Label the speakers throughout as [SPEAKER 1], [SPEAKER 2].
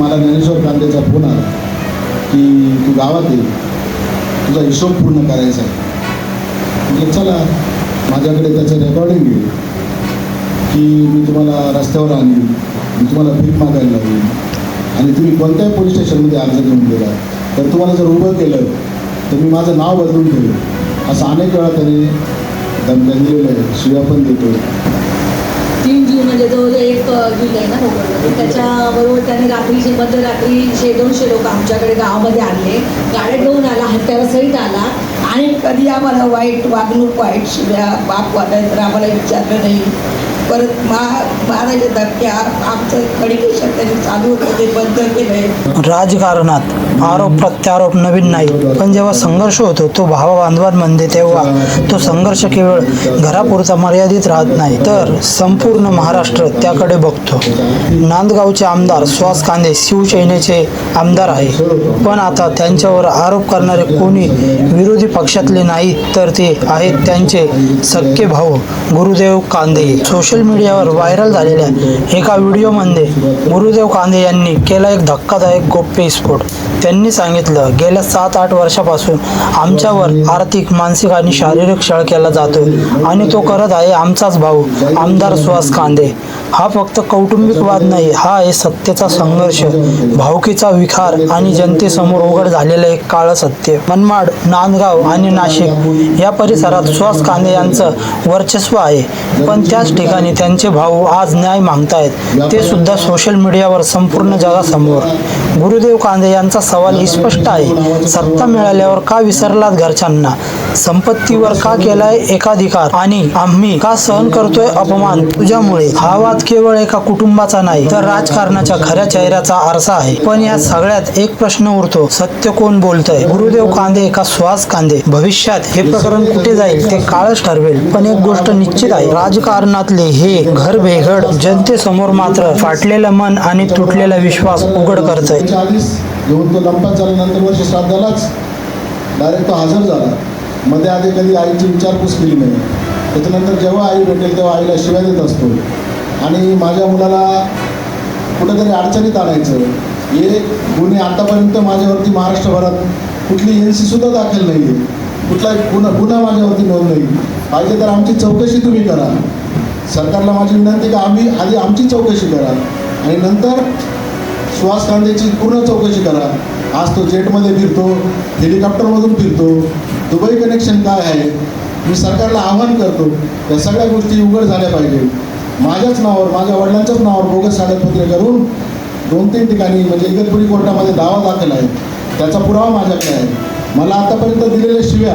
[SPEAKER 1] मला ज्ञानेश्वर कांदेचा फोन आला की तू गावात ये. तुझा हिशोब पूर्ण करायचा आहे. म्हटलं चला माझ्याकडे त्याचं रेकॉर्डिंग आहे की मी तुम्हाला रस्त्यावर आणली मी तुम्हाला भीक मागायला लावली आणि तुम्ही कोणत्याही पोलीस स्टेशनमध्ये अर्ज देऊन गेला. तर तुम्हाला जर उभं केलं तर मी माझं नाव बदलून ठेवलं असं अनेक वेळा त्याने दम दिलेलं आहे. शिव्या पण देतो
[SPEAKER 2] तीन जून म्हणजे जवळजवळ एक जून आहे ना नोव्हेंबर त्याच्याबरोबर त्याने रात्रीचे मध्यरात्री शे दोनशे लोक आमच्याकडे गावामध्ये आणले गाड्या घेऊन आला हत्यारा सहित आला.
[SPEAKER 3] आणि कधी आम्हाला वाईट वागणूक वाईट शिव्या बाप वाटायचं तर आम्हाला विचारलं नाही. परत मा मारायच्या आमचं कडिकेशन त्यांनी चालू होतं ते बंद केलंय.
[SPEAKER 4] राजकारणात आरोप प्रत्यारोप नवीन नाही पण जेव्हा संघर्ष होतो तो भावबांधवांमध्ये तेव्हा. तो संघर्ष केवळ घरापुरता मर्यादित राहत नाही तर संपूर्ण महाराष्ट्र त्याकडे बघतो. नांदगावचे आमदार सुहास कांदे शिवसेनेचे आमदार आहे पण आता त्यांच्यावर आरोप करणारे कोणी विरोधी पक्षातले नाहीत तर ते आहेत त्यांचे सख्खे भाऊ गुरुदेव कांदे. सोशल मीडियावर व्हायरल झालेल्या एका व्हिडिओमध्ये गुरुदेव कांदे यांनी केला एक धक्कादायक गोप्यस्फोट त्यांनी सांगितलं गेल्या सात आठ वर्षापासून आमच्यावर आर्थिक मानसिक आणि शारीरिक छळ केला जातो आणि तो करत आहे आमचाच भाऊ आमदार सुहास कांदे. हा फक्त कौटुंबिक वाद नाही हा आहे सत्तेचा संघर्ष भावकीचा विखार आणि जनतेसमोर उघड झालेलं एक काळ सत्य. मनमाड नांदगाव आणि नाशिक या परिसरात सुहास कांदे यांचं वर्चस्व आहे. पण त्याच ठिकाणी त्यांचे भाऊ आज न्याय मागतायत ते सुद्धा सोशल मीडियावर संपूर्ण जगासमोर. गुरुदेव कांदे यांचा सवाल स्पष्ट आहे. सत्ता मिळाल्यावर का विसरलात घरच्यांना? संपत्तीवर का केलाय एकाधिकार? आणि आम्ही का सहन करतोय अपमान? तुझ्यामुळे हा वाद केवळ एका कुटुंबाचा नाही तर राजकारणाच्या खऱ्या चेहऱ्याचा आरसा आहे. पण या सगळ्यात एक प्रश्न उरतो सत्य कोण बोलतय? गुरुदेव कांदे का सुहास कांदे. भविष्यात हे प्रकरण कुठे जाईल ते काळच ठरवेल. पण एक गोष्ट निश्चित आहे राजकारणातले हे घर भेघड जनतेसमोर मात्र फाटलेलं मन आणि तुटलेला विश्वास उघड
[SPEAKER 1] करत आधीच घेऊन तो लंपात झाल्यानंतर वर्ष श्राद्धालाच डायरेक्ट तो हजर झाला. मध्ये आधी कधी आईची विचारपूस केली नाही. त्याच्यानंतर जेव्हा आई भेटेल तेव्हा आईला शिव्या देत असतो. आणि माझ्या मुलाला कुठेतरी अडचणीत आणायचं. हे गुन्हे आतापर्यंत माझ्यावरती महाराष्ट्रभरात कुठली एन सुद्धा दाखल नाही आहे कुठला गुन्हा गुन्हा माझ्यावरती नोंद नाही. पाहिजे तर आमची चौकशी तुम्ही करा. सरकारला माझी विनंती का आम्ही आधी आमची चौकशी करा आणि नंतर सुहास कांदेची पूर्ण चौकशी करा आज तो जेटमध्ये फिरतो हेलिकॉप्टरमधून फिरतो. दुबई कनेक्शन काय आहे? मी सरकारला आव्हान करतो या सगळ्या गोष्टी उघड झाल्या पाहिजे. माझ्याच नावावर माझ्या वडिलांच्याच नावावर बोगस कागदपत्रे करून दोन तीन ठिकाणी म्हणजे इगतपुरी कोर्टामध्ये दावा दाखल आहे. त्याचा पुरावा माझ्याकडे आहे. मला आतापर्यंत दिलेल्या शिव्या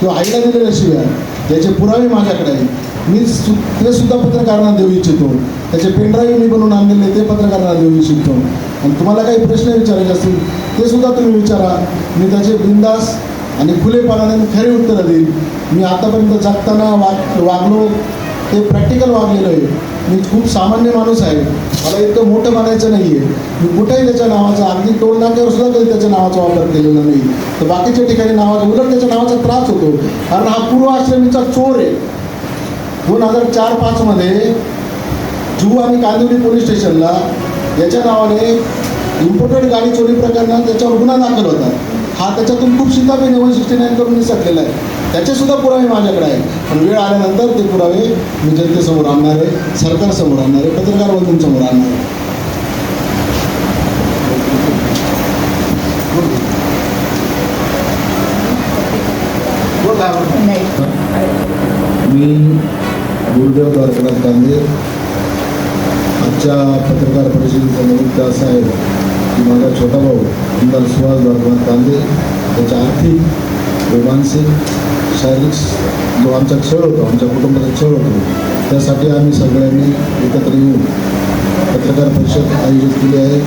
[SPEAKER 1] किंवा आईला दिलेल्या शिव्या त्याचे पुरावे माझ्याकडे आहेत. मी सु ते सुद्धा पत्रकारांना देऊ इच्छितो. त्याचे पेनड्राईव्ह मी बनवून आणलेले ते पत्रकारांना देऊ इच्छितो. आणि तुम्हाला काही प्रश्न विचारायचे असतील ते सुद्धा तुम्ही विचारा. मी त्याचे बिंदास आणि खुलेपणाने मी खरी उत्तरं देईन. मी आतापर्यंत जगताना वाग वागलो ते प्रॅक्टिकल वागलेलं आहे. मी खूप सामान्य माणूस आहे. मला इतकं मोठं म्हणायचं नाही आहे मी कुठेही त्याच्या नावाचा अगदी टोलनाक्यावर सुद्धा कधी त्याच्या नावाचा वापर केलेला नाही. तर बाकीच्या ठिकाणी नावाचा उलट त्याच्या नावाचा त्रास होतो. कारण हा पूर्व आश्रमीचा चोर आहे. दोन हजार चार पाचमध्ये जुहू आणि कांदिवली पोलीस स्टेशनला याच्या नावाने इम्पोर्टेड गाडी चोरी प्रकरणात त्याच्यावर गुन्हा दाखल होता. हा त्याच्यातून खूप सुद्धा मी वन सिक्स्टी नाईन करून निसटलेला आहे. त्याचेसुद्धा पुरावे माझ्याकडे आहे पण वेळ आल्यानंतर ते पुरावे मी जनतेसमोर आणणार आहे सरकारसमोर आणणार आहे पत्रकार बंधूंसमोर आणणार आहे
[SPEAKER 3] नाही
[SPEAKER 1] मी गुरुदेव द्वारकानाथ कांदे आजच्या पत्रकार परिषदेचा निमित्त असं आहे की माझा छोटा भाऊ आमदार सुहास द्वारकानाथ कांदे त्याच्या आर्थिक व मानसिक शारीरिक जो आमचा छळ होतो आमच्या कुटुंबाचा छळ होतो त्यासाठी आम्ही सगळ्यांनी एकत्र येऊन पत्रकार परिषद आयोजित केली आहे.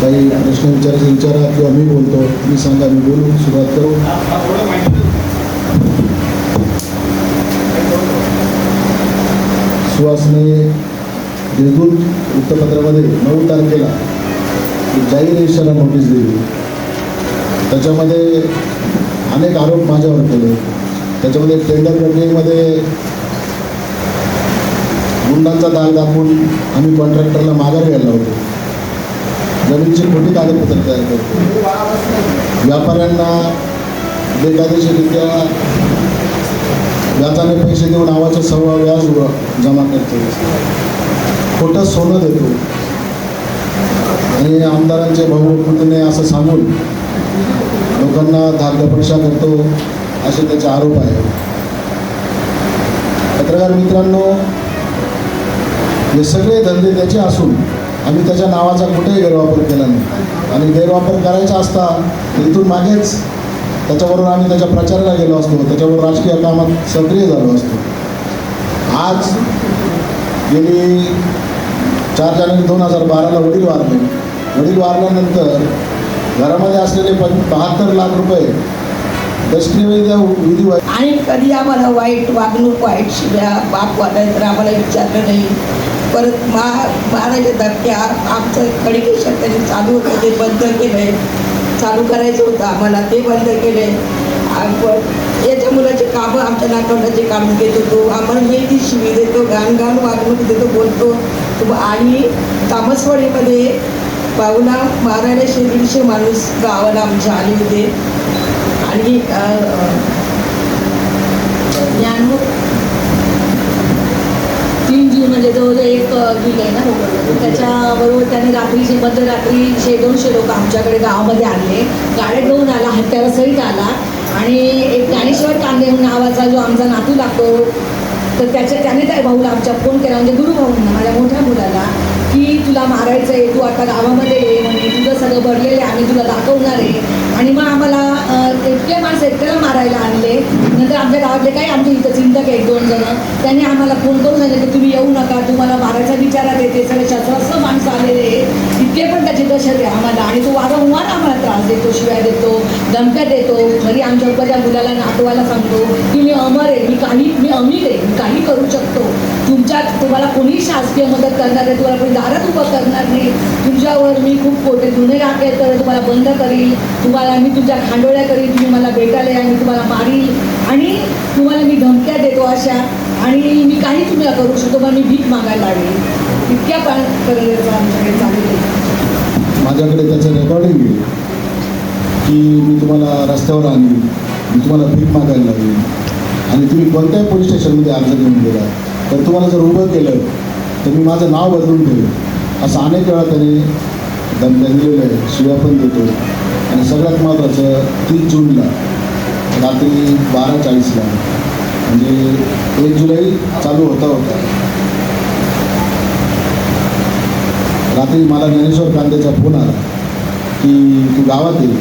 [SPEAKER 1] काही प्रश्न विचारायचे विचारा किंवा मी बोलतो मी सांगा मी बोलू सुरुवात करू. सुहासने देशदूत वृत्तपत्रामध्ये नऊ तारखेला जाहीर ईशाला नोटीस दिली. त्याच्यामध्ये अनेक आरोप माझ्यावर केले. त्याच्यामध्ये टेंडर प्रक्रियेमध्ये गुंडांचा दाग दाखवून आम्ही कॉन्ट्रॅक्टरला माघार घ्यायला होतो. जमिनीची खोटी कागदपत्र तयार करतो. व्यापाऱ्यांना बेकायदेशीररित्या व्याजाने पैसे देऊन नावाचं सगळं व्याज जमा करतो. खोटं सोनं देतो. आणि आमदारांचे भाऊ पुतणे असं सांगून लोकांना धाकधपक्षा करतो असे त्याचे आरोप आहे. पत्रकार मित्रांनो हे सगळे धंदे त्याचे असून आम्ही त्याच्या नावाचा कुठेही गैरवापर केला नाही. आणि गैरवापर करायचा असता इथून मागेच त्याच्याबरोबर आम्ही त्याच्या प्रचाराला गेलो असतो. त्याच्याबरोबर राजकीय कामात सक्रिय झालो असतो. आज गेली चार जानेवारी दोन हजार बाराला वडील वारले. वडील वारल्यानंतर घरामध्ये असलेले पण बहात्तर लाख रुपये दक्षिणेच्या
[SPEAKER 3] आणि कधी आम्हाला वाईट वागणूक वाईट शिव्या बाप वाटायचं तर आम्हाला विचारलं नाही. परत मा मारायच्या धक्क्या आमचं कडिकेशन त्यांनी चालू होतं ते बंद केलं आहे चालू करायचं होतं. आम्हाला ते बंद केलं. आहे याच्या मुलाचे कामं आमच्या नातवंडाचे काम घेत होतो. आम्हाला मेहंदी शिवी देतो गाण गाण वागणूक देतो बोलतो. आणि तामसवाडीमध्ये पाहुणा मारायला शे दीडशे माणूस गावाला आमचे आले होते. आणि
[SPEAKER 2] ज्ञानमुख म्हणजे जवळजवळ एक गीत आहे ना त्याच्या त्याच्याबरोबर त्याने रात्री मध्यरात्री शे दोनशे लोक आमच्याकडे गावामध्ये आणले. गाड्या घेऊन आला हत्यारासहित आला. आणि एक ज्ञानेश्वर कांदे म्हणून नावाचा जो आमचा नातू लागतो तर त्याच्या त्याने त्या भाऊला आमच्या फोन केला. म्हणजे गुरुभाऊंना माझ्या मोठ्या मुलाला की तुला मारायचं आहे तू आता गावामध्ये ये म्हणे तुझं सगळं भरलेलं आहे आम्ही तुला दाखवणार आहे. आणि मग आम्हाला इतके माणसं एकट्याला मारायला आणले. नंतर आमच्या गावातले काही आमचे इथं चिंतक एक दोन जण. त्यांनी आम्हाला फोन करून सांगितलं की तुम्ही येऊ नका तुम्हाला मारायचा विचारात येते सगळे शस्त्रास्त्र माणसं आलेले आहेत. इतके पण त्याची दशत आहे आम्हाला. आणि तो वारंवार आम्हाला त्रास देतो शिवाय देतो. धमक्या देतो घरी आमच्या त्या मुलाला नातवाला सांगतो की मी अमर आहे मी काही मी अमीर आहे मी काही करू शकतो तुमच्या तुम्हाला कोणी शासकीय मदत करणार आहे तुम्हाला कोणी दारात उभं करणार नाही तुमच्यावर मी खूप खोटे गुन्हे दाखल तर तुम्हाला बंद करील तुम्हाला मी तुमच्या खांडोळ्या करील तुम्ही मला भेटायला या मी तुम्हाला मारील आणि तुम्हाला मी धमक्या देतो अशा आणि मी काही तुम्हाला करू शकतो पण मी भीक मागायला लागेल इतक्या पण आमच्याकडे चालू
[SPEAKER 1] माझ्याकडे त्याचं रेकॉर्डिंग की मी तुम्हाला रस्त्यावर आणली मी तुम्हाला भीक मागायला लागेल. आणि तुम्ही कोणत्याही पोलीस स्टेशनमध्ये अर्ज देऊन गेला. तर तुम्हाला जर उभं केलं तर मी माझं नाव बदलून ठेवेल. असं अनेक वेळा त्याने धमक्या दिलेलं आहे शिव्या पण देतो आणि सगळ्यात महत्त्वाचं तीस जूनला रात्री बारा चाळीसला म्हणजे एक जुलै चालू होता होता. रात्री मला ज्ञानेश्वर कांदेचा फोन आला की तू गावात येईल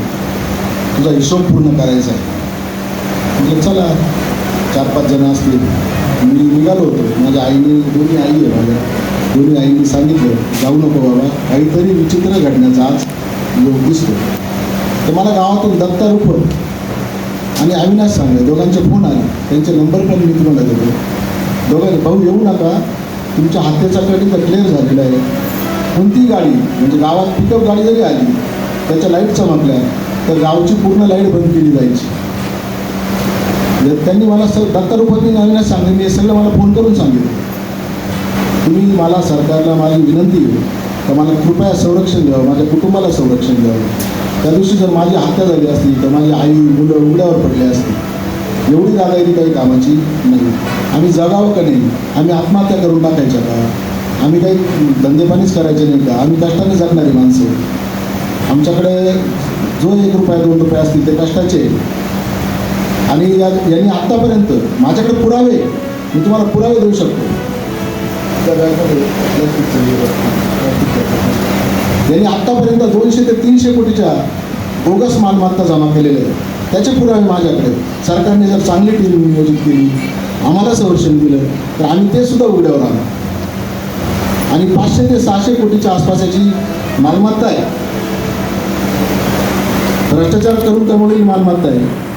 [SPEAKER 1] तुझा हिशोब पूर्ण करायचा आहे. म्हटलं चला चार पाच जण असतील मी निघालो होतो. माझ्या आईने दोन्ही आई आहे माझ्या. दोन्ही आईने सांगितलं जाऊ नको बाबा. काहीतरी विचित्र घडण्याचा आज योग दिसतो तर मला गावातून दत्ता रुपट आणि अविनाश सांगले दोघांचे फोन आले. त्यांचे नंबर पण मी तुम्हाला देतो. दोघांनी भाऊ येऊ नका. तुमच्या हत्येचा कडी तर क्लिअर झालेला आहे. कोणती गाडी म्हणजे गावात पिकअप गाडी जरी आली त्याच्या लाइट चमकल्या तर गावची पूर्ण लाइट बंद केली जायची. त्यांनी मला सर दत्ता रुपती नवीनच सांगितलं मी हे सगळं मला फोन करून सांगितलं. तुम्ही मला सरकारला माझी विनंती आहे तर मला कृपया संरक्षण द्यावं माझ्या कुटुंबाला संरक्षण द्यावं. त्या दिवशी जर माझी हत्या झाली असती तर माझी आई मुलं उघड्यावर पडली असती एवढी दादागिरी काही कामाची नाही. आम्ही जगावं का नाही? आम्ही आत्महत्या करून टाकायच्या का? आम्ही काही धंदेपाणीच करायचे नाही का? आम्ही कष्टाने जगणारी माणसं. आमच्याकडे जो एक रुपया दोन रुपये असतील ते कष्टाचे. आणि या यांनी आत्तापर्यंत माझ्याकडे पुरावे मी तुम्हाला पुरावे देऊ शकतो. त्या यांनी आत्तापर्यंत दोनशे ते तीनशे कोटीच्या बोगस मालमत्ता जमा केलेल्या आहेत. त्याचे पुरावे माझ्याकडे सरकारने जर चांगली टीम नियोजित केली आम्हाला संरक्षण दिलं तर आम्ही ते सुद्धा उघड्यावर आणू. आणि पाचशे ते सहाशे कोटीच्या आसपासची मालमत्ता आहे. भ्रष्टाचार करून कमवलेली मालमत्ता आहे.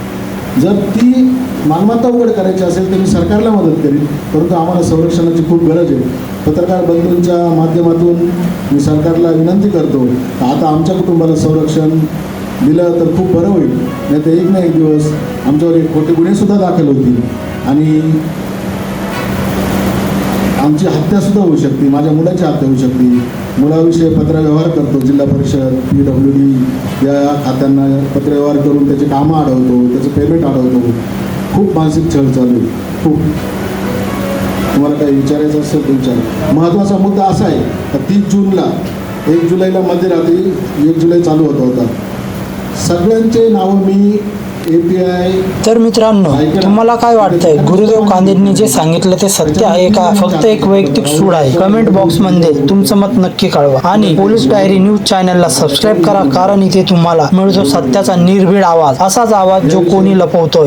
[SPEAKER 1] जर ती मालमत्ता उघड करायची असेल तर मी सरकारला मदत करेन परंतु आम्हाला संरक्षणाची खूप गरज आहे. पत्रकार बंधूंच्या माध्यमातून मी सरकारला विनंती करतो आता आमच्या कुटुंबाला संरक्षण दिलं तर खूप बरं होईल. नाही तर एक ना एक दिवस आमच्यावर एक खोटे गुन्हेसुद्धा दाखल होतील. आणि आमची हत्यासुद्धा होऊ शकते. माझ्या मुलाची हत्या होऊ शकते. मुलाविषयी पत्रव्यवहार करतो. जिल्हा परिषद पी डब्ल्यू डी या खात्यांना पत्रव्यवहार करून त्याची कामं अडवतो त्याचं पेमेंट अडवतो खूप मानसिक छळ चालू आहे. खूप. तुम्हाला काही विचारायचं असेल तर विचार. महत्त्वाचा मुद्दा असा आहे का तीस जूनला एक जुलैला मध्यरात्री एक जुलै चालू होता होता. सगळ्यांचे नावं मी
[SPEAKER 4] तर मित्रांनो तुम्हाला काय वाटतंय? गुरुदेव कांदेंनी जे सांगितलं ते सत्य आहे का? फक्त एक वैयक्तिक सूड आहे. कमेंट बॉक्समध्ये तुमचं मत नक्की कळवा. आणि पोलीस डायरी न्यूज चॅनलला सबस्क्राईब करा कारण इथे तुम्हाला मिळतो सत्याचा निर्भीड आवाज. असाच आवाज जो कोणी लपवतोय.